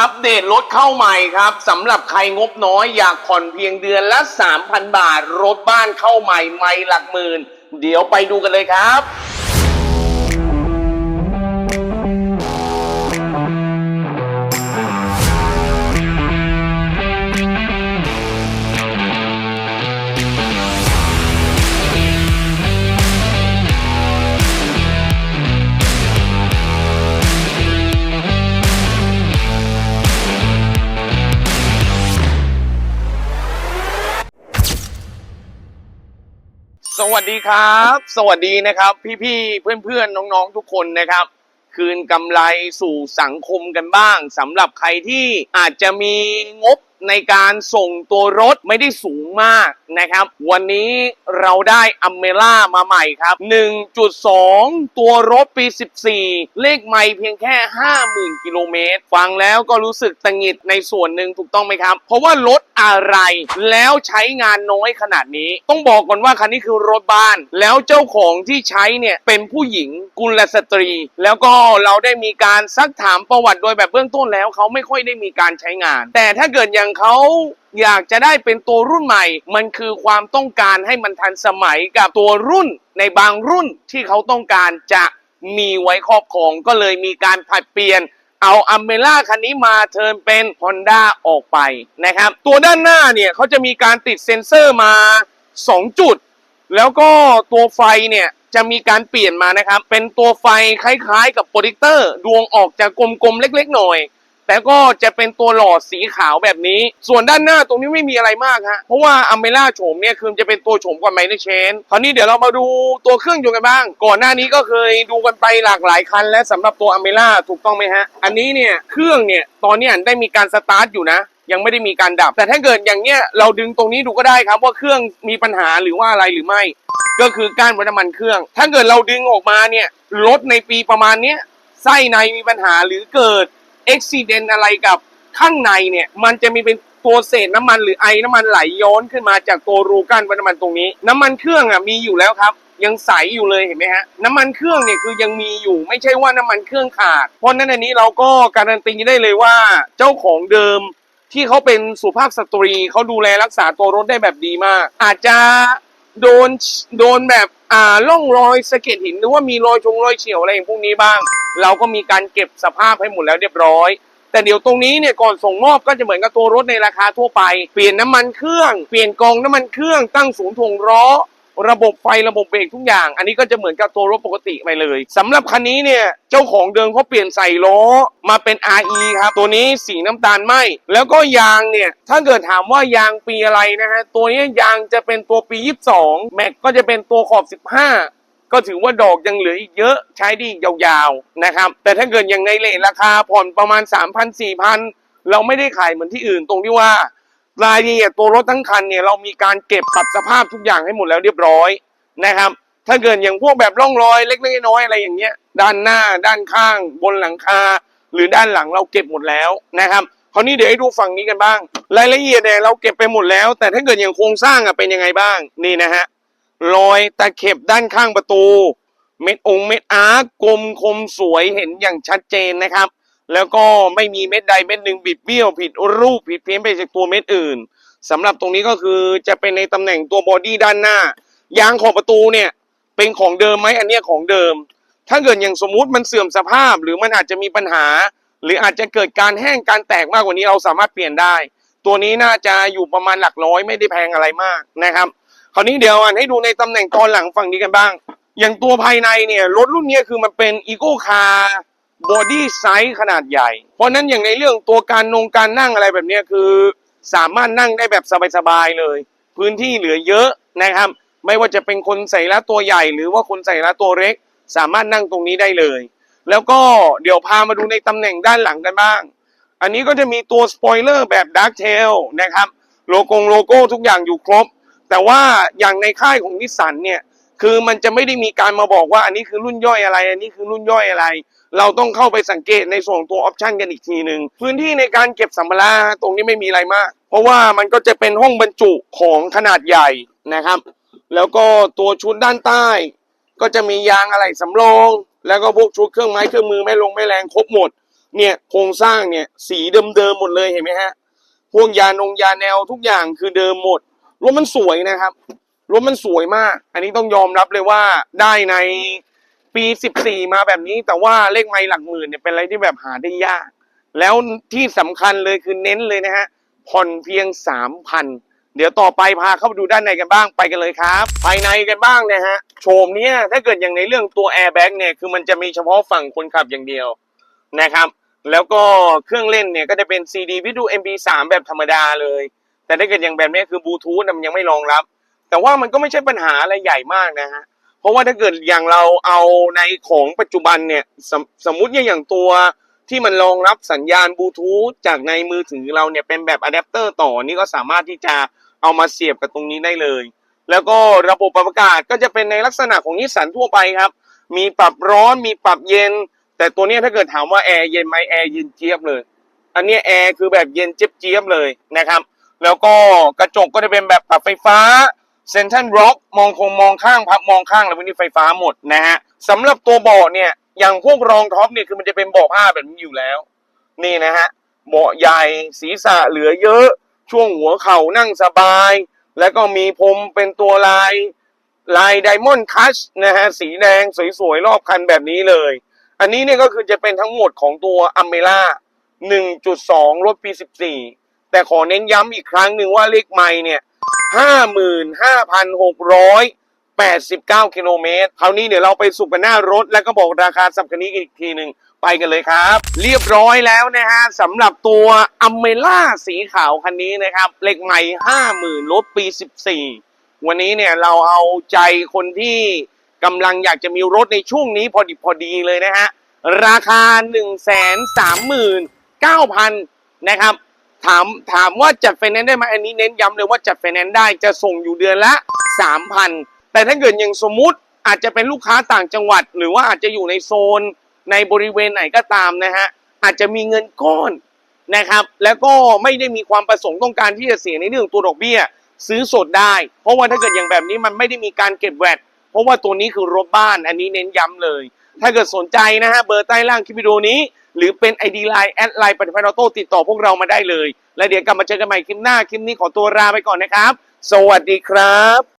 อัปเดตรถเข้าใหม่ครับสำหรับใครงบน้อยอยากผ่อนเพียงเดือนละ 3,000 บาท รถบ้านเข้าใหม่ไม่หลักหมื่น เดี๋ยวไปดูกันเลยครับ สวัสดีครับ สวัสดีนะครับ พี่ๆเพื่อนๆน้องๆทุกคนนะครับ คืนกำไรสู่สังคมกันบ้างสำหรับใครที่อาจจะมีงบในการส่งตัวรถไม่ได้สูงมาก นะครับ วันนี้เราได้อัมเมล่ามาใหม่ครับ 1.2 ตัวรถปี 14 เลขไม่เพียงแค่ 50,000 กิโลเมตร ฟังแล้วก็รู้สึกตังหิดในส่วนหนึ่งถูกต้องไหมครับ เพราะว่ารถอะไรแล้วใช้งานน้อยขนาดนี้ ต้องบอกก่อนว่าคันนี้คือรถบ้าน แล้วเจ้าของที่ใช้เนี่ยเป็นผู้หญิงกุลสตรี แล้วก็เราได้มีการซักถามประวัติโดยแบบเบื้องต้นแล้วเขาไม่ค่อยได้มีการใช้งาน แต่ถ้าเกิดอย่างเขาอยากจะได้เป็นตัวรุ่นใหม่ มันคือความต้องการให้มันทันสมัยกับตัวรุ่นในบางรุ่นที่เขาต้องการจะมีไว้ครอบครองก็เลยมีการผลัดเปลี่ยนเอาอัมเมล่าคันนี้มาเทิร์นเป็น Honda ออกไปนะครับ ตัวด้านหน้าเนี่ยเขาจะมีการติดเซ็นเซอร์มา 2 จุด แล้วก็ตัวไฟเนี่ยจะมีการเปลี่ยนมานะครับ เป็นตัวไฟคล้ายๆกับโปรดิกเตอร์ดวงออกจะกลมๆเล็กๆหน่อย แต่ก็จะเป็นตัวหลอดสีขาวแบบนี้ ส่วนด้านหน้าตรงนี้ไม่มีอะไรมากฮะเพราะว่าอเมล่าโฉมเนี่ยคือจะเป็นตัวโฉมกว่าไมเนเชนคราวนี้เดี๋ยวเรามาดูตัวเครื่องยนต์กันบ้าง ก่อนหน้านี้ก็เคยดูกันไปหลากหลายคัน และสำหรับตัวอเมล่าถูกต้องไหมฮะอันนี้เนี่ยเครื่องเนี่ยตอนนี้ได้มีการสตาร์ทอยู่นะยังไม่ได้มีการดับ แต่ถ้าเกิดอย่างเนี้ยเราดึงตรงนี้ดูก็ได้ครับว่าเครื่องมีปัญหาหรือว่าอะไรหรือไม่ ก็คือก้านวัดน้ำมันเครื่อง ถ้าเกิดเราดึงออกมาเนี่ยรถในปีประมาณเนี้ยไส้ในมีปัญหาหรือเกิด อุบิเหตุอะไรกับข้างในเนี่ย มันจะมีเป็นตัวเศษน้ำมันหรือไอน้ำมันไหลย้อนขึ้นมาจากตัวรูก้นวัน้ำมันตรงนี้ น้ำมันเครื่องอะมีอยู่แล้วครับ ยังใสอยู่เลยเห็นไหมฮะน้ำมันเครื่องเนี่ยคือยังมีอยู่ไม่ใช่ว่าน้ำมันเครื่องขาด เพราะฉะนั้นอันนี้เราก็การันตีได้เลยว่าเจ้าของเดิมที่เขาเป็นสุภาพสตรีเขาดูแลรักษาตัวรถได้แบบดีมาก อาจจะ โดนโดนแบบอ่าล่องรอยสะเก็ดหินหรือว่ามีรอยชงรอยเฉียวอะไรอย่างพวกนี้บ้าง เราก็มีการเก็บสภาพให้หมดแล้วเรียบร้อย แต่เดี๋ยวตรงนี้เนี่ยก่อนส่งมอบก็จะเหมือนกับตัวรถในราคาทั่วไป เปลี่ยนน้ำมันเครื่อง เปลี่ยนกองน้ำมันเครื่องตั้งศูนย์ถ่วงล้อ ระบบไฟระบบเบรกทุกอย่าง อันนี้ก็จะเหมือนกับตัวรถปกติไปเลยสำหรับคันนี้เนี่ยเจ้าของเดิมเขาเปลี่ยนใส่ล้อมาเป็น RE ครับตัวนี้สีน้ำตาลไหมแล้วก็ยางเนี่ยถ้าเกิดถามว่ายางปีอะไรนะฮะตัวนี้ยางจะเป็นตัวปี 22 แม็กก็จะเป็นตัวขอบ 15ก็ถือว่าดอกยังเหลืออีกเยอะใช้ไดียาวๆนะครับ แต่ถ้าเกิดอย่างในเลทราคาผ่อนประมาณ 3,000 4,000 เราไม่ได้ขายเหมือนที่อื่นตรงที่ว่า รายละเอียดตัวรถทั้งคันเนี่ยเรามีการเก็บปรับสภาพทุกอย่างให้หมดแล้วเรียบร้อยนะครับ ถ้าเกิดอย่างพวกแบบร่องรอยเล็กๆน้อยๆอะไรอย่างเงี้ย ด้านหน้า ด้านข้าง บนหลังคา หรือด้านหลังเราเก็บหมดแล้วนะครับคราวนี้เดี๋ยวให้ดูฝั่งนี้กันบ้าง รายละเอียดเนี่ยเราเก็บไปหมดแล้ว แต่ถ้าเกิดอย่างโครงสร้างอะเป็นยังไงบ้างนี่นะฮะรอยตะเข็บด้านข้างประตู เม็ดองค์เม็ดอาร์กลมคมสวยเห็นอย่างชัดเจนนะครับ แล้วก็ไม่มีเม็ดใดเม็ดหนึ่งบิดเบี้ยวผิดรูปผิดเพี้ยนไปจากตัวเม็ดอื่นสำหรับตรงนี้ก็คือจะเป็นในตำแหน่งตัวบอดี้ด้านหน้ายางขอบประตูเนี่ยเป็นของเดิมไหมอันเนี้ยของเดิม ถ้าเกิดอย่างสมมุติมันเสื่อมสภาพหรือมันอาจจะมีปัญหา หรืออาจจะเกิดการแห้งการแตกมากกว่านี้เราสามารถเปลี่ยนได้ ตัวนี้น่าจะอยู่ประมาณหลักร้อยไม่ได้แพงอะไรมากนะครับ คราวนี้เดี๋ยวอ่านให้ดูในตำแหน่งตอนหลังฝั่งนี้กันบ้าง อย่างตัวภายในเนี่ยรถรุ่นนี้คือมันเป็นอีโก้คาร์ บอดี้ไซส์ขนาดใหญ่ เพราะนั้นอย่างในเรื่องตัวการนงการนั่งอะไรแบบนี้คือ สามารถนั่งได้แบบสบายๆเลย พื้นที่เหลือเยอะนะครับ ไม่ว่าจะเป็นคนใส่ละตัวใหญ่ หรือว่าคนใส่ละตัวเล็ก สามารถนั่งตรงนี้ได้เลย แล้วก็เดี๋ยวพามาดูในตำแหน่งด้านหลังกันบ้าง อันนี้ก็จะมีตัวสปอยเลอร์แบบด a r k กเทลนะครับโลโก้โลโก้ทุกอย่างอยู่ครบ แต่ว่าอย่างในค่ายของนิสสันเนี่ย คือมันจะไม่ได้มีการมาบอกว่าอันนี้คือรุ่นย่อยอะไร อันนี้คือรุ่นย่อยอะไร เราต้องเข้าไปสังเกตในส่วนตัวออปชันกันอีกทีหนึ่งพื้นที่ในการเก็บสัมภาระตรงนี้ไม่มีอะไรมาก เพราะว่ามันก็จะเป็นห้องบรรจุของขนาดใหญ่นะครับ แล้วก็ตัวชุดด้านใต้ ก็จะมียางอะไหล่สำรอง แล้วก็พวกชุดเครื่องไม้เครื่องมือไม่ลงไม่แรงครบหมดเนี่ยโครงสร้างเนี่ยสีเดิมๆหมดเลยเห็นไหมฮะพวกยานงยาแนวทุกอย่างคือเดิมหมดรถมันสวยนะครับ รถมันสวยมาก อันนี้ต้องยอมรับเลยว่าได้ในปี 14 มาแบบนี้ แต่ว่าเลขไม่หลักหมื่นเนี่ยเป็นอะไรที่แบบหาได้ยาก แล้วที่สำคัญเลยคือเน้นเลยนะฮะ ผ่อนเพียง 3,000 เดี๋ยวต่อไปพาเข้าไปดูด้านในกันบ้างไปกันเลยครับ ภายในกันบ้างนะฮะ โฉมเนี้ยถ้าเกิดอย่างในเรื่องตัวแอร์แบ็กเนี่ยคือมันจะมีเฉพาะฝั่งคนขับอย่างเดียวนะครับ แล้วก็เครื่องเล่นเนี่ยก็จะเป็น CD วิดีโอ MP3 แบบธรรมดาเลย แต่ถ้าเกิดอย่างแบบนี้คือบลูทูธมันยังไม่รองรับ แต่ว่ามันก็ไม่ใช่ปัญหาอะไรใหญ่มากนะฮะเพราะว่าถ้าเกิดอย่างเราเอาในของปัจจุบันเนี่ยสมสมมติอย่างตัวที่มันรองรับสัญญาณบลูทูธจากในมือถือเราเนี่ยเป็นแบบอะแดปเตอร์ต่อนี่ก็สามารถที่จะเอามาเสียบกับตรงนี้ได้เลย แล้วก็ระบบปรับอากาศก็จะเป็นในลักษณะของนิสสันทั่วไปครับ มีปรับร้อนมีปรับเย็น แต่ตัวนี้ถ้าเกิดถามว่าแอร์เย็นไหมแอร์เย็นเจี๊ยบเลย อันนี้แอร์คือแบบเย็นเจี๊ยบๆเลยนะครับ แล้วก็กระจกก็จะเป็นแบบปรับไฟฟ้า เซนทันร็อกมองคงมองข้างพับมองข้างแล้ววกนี้ไฟฟ้าหมดนะฮะสำหรับตัวเบาะเนี่ยอย่างพวกรองท็อปเนี่ยคือมันจะเป็นเบาะผ้าแบบนี้อยู่แล้ว นี่นะฮะเบาะใหญ่ศีรษะเหลือเยอะ ช่วงหัวเข่านั่งสบาย แล้วก็มีพรมเป็นตัวลายลายไดมอนด์คัชนะฮะสีแดงสวยๆ รอบคันแบบนี้เลย อันนี้เนี่ยก็คือจะเป็นทั้งหมดของตัวอเมล่า1.2 รถปี 14 แต่ขอเน้นย้ำอีกครั้งหนึ่งว่าเลขไม่เนี่ย 55,689 กิโลเมตร คราวนี้เดี๋ยวเราไปสุกกันหน้ารถ แล้วก็บอกราคาสับคันนี้อีกทีหนึ่งไปกันเลยครับ เรียบร้อยแล้วนะฮะสำหรับตัวอเมล่าสีขาวคันนี้นะครับเลขใหม่ 50,000รถปี 14 วันนี้เนี่ยเราเอาใจคนที่กำลังอยากจะมีรถในช่วงนี้พอดีพอดีเลยนะฮะ ราคา 1 3 9 0 0 0 นะครับ ถามถามว่าจัดไฟแนนซ์ได้ไหมอันนี้เน้นย้ำเลยว่าจัดไฟแนนซ์ได้จะส่งอยู่เดือนละ 3,000 แต่ถ้าเกิดอย่างสมมุติอาจจะเป็นลูกค้าต่างจังหวัด หรือว่าอาจจะอยู่ในโซนในบริเวณไหนก็ตามนะฮะอาจจะมีเงินก้อนนะครับ แล้วก็ไม่ได้มีความประสงค์ต้องการที่จะเสียในเรื่องตัวดอกเบี้ย ซื้อสดได้ เพราะว่าถ้าเกิดอย่างแบบนี้มันไม่ได้มีการเก็บแวดเพราะว่าตัวนี้คือรถบ้านอันนี้เน้นย้ำเลย ถ้าเกิดสนใจนะฮะเบอร์ใต้ล่างคลิปวิดีโอนี้ หรือเป็น ID Line แอดไลน์ปฏิพันธ์ออโต้ติดต่อพวกเรามาได้เลย แล้วเดี๋ยวกลับมาเจอกันใหม่คลิปหน้าคลิปนี้ขอตัวลาไปก่อนนะครับ สวัสดีครับ